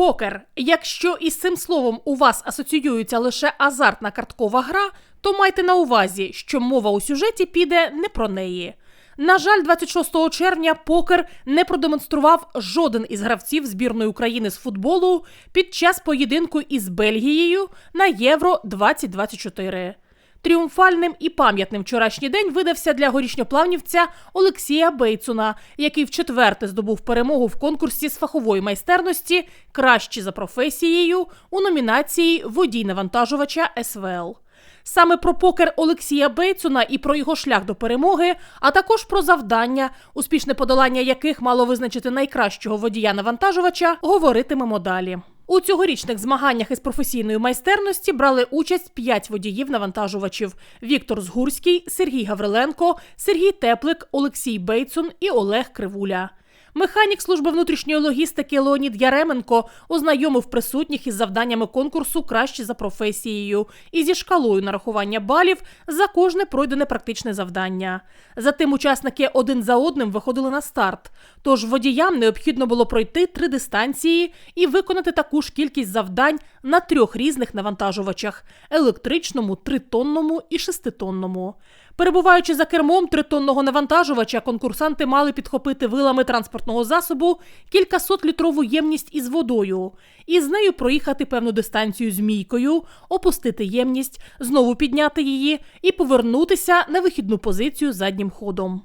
покер. Якщо із цим словом у вас асоціюється лише азартна карткова гра, то майте на увазі, що мова у сюжеті піде не про неї. На жаль, 26 червня покер не продемонстрував жоден із гравців збірної України з футболу під час поєдинку із Бельгією на Євро 2024. Тріумфальним і пам'ятним вчорашній день видався для горішньоплавнівця Олексія Бейцуна, який вчетверте здобув перемогу в конкурсі з фахової майстерності кращі за професією у номінації Водій навантажувача СВЛ. Саме про покер Олексія Бейцуна і про його шлях до перемоги, а також про завдання, успішне подолання яких мало визначити найкращого водія навантажувача, говоритимемо далі. У цьогорічних змаганнях із професійної майстерності брали участь п'ять водіїв навантажувачів: Віктор Згурський, Сергій Гавриленко, Сергій Теплик, Олексій Бейцун і Олег Кривуля. Механік служби внутрішньої логістики Леонід Яременко ознайомив присутніх із завданнями конкурсу краще за професією і зі шкалою нарахування балів за кожне пройдене практичне завдання. Затим учасники один за одним виходили на старт. Тож водіям необхідно було пройти три дистанції і виконати таку ж кількість завдань на трьох різних навантажувачах: електричному, тритонному і шеститонному. Перебуваючи за кермом тритонного навантажувача, конкурсанти мали підхопити вилами транспортного засобу кількасотлітрову ємність із водою, і з нею проїхати певну дистанцію змійкою, опустити ємність, знову підняти її і повернутися на вихідну позицію заднім ходом.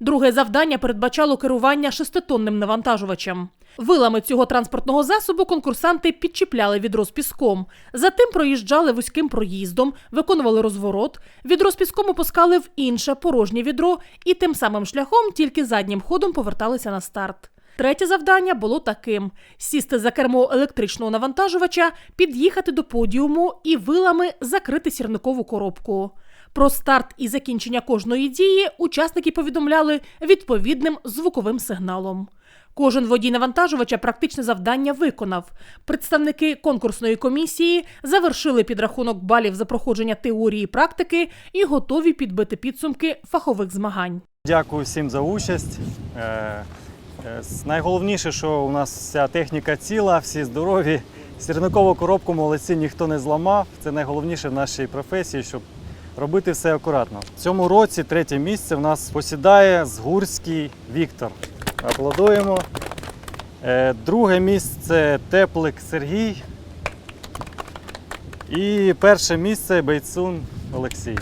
Друге завдання передбачало керування шеститонним навантажувачем. Вилами цього транспортного засобу конкурсанти підчіпляли відро з піском, затим проїжджали вузьким проїздом, виконували розворот, відро з піском опускали в інше порожнє відро і тим самим шляхом тільки заднім ходом поверталися на старт. Третє завдання було таким: сісти за кермо електричного навантажувача, під'їхати до подіуму і вилами закрити сірникову коробку. Про старт і закінчення кожної дії учасники повідомляли відповідним звуковим сигналом. Кожен водій навантажувача практичне завдання виконав. Представники конкурсної комісії завершили підрахунок балів за проходження теорії і практики і готові підбити підсумки фахових змагань. Дякую всім за участь. Е, е, Найголовніше, що у нас вся техніка ціла, всі здорові. Сірникову коробку молодці ніхто не зламав. Це найголовніше в нашій професії, щоб робити все акуратно. В цьому році третє місце в нас посідає Згурський Віктор. Аплодуємо. Е, Друге місце Теплик Сергій. І перше місце Бейцун Олексій.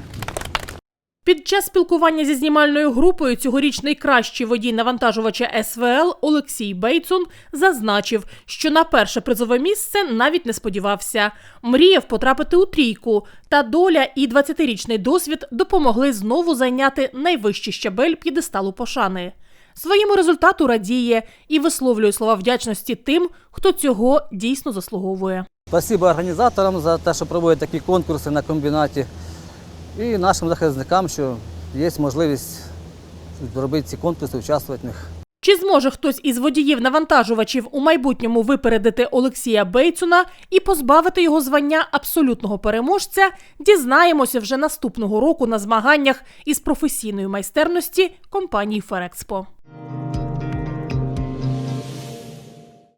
Під час спілкування зі знімальною групою цьогорічний кращий водій навантажувача СВЛ Олексій Бейцун зазначив, що на перше призове місце навіть не сподівався. Мріяв потрапити у трійку, та доля і 20-річний досвід допомогли знову зайняти найвищий щабель п'єдесталу пошани. Своєму результату радіє і висловлює слова вдячності тим, хто цього дійсно заслуговує. Спасибо організаторам за те, що проводять такі конкурси на комбінаті, і нашим захисникам, що є можливість робити ці конкурси, участвувати в них. Чи зможе хтось із водіїв навантажувачів у майбутньому випередити Олексія Бейцуна і позбавити його звання абсолютного переможця? Дізнаємося вже наступного року на змаганнях із професійної майстерності компанії Ферекспо.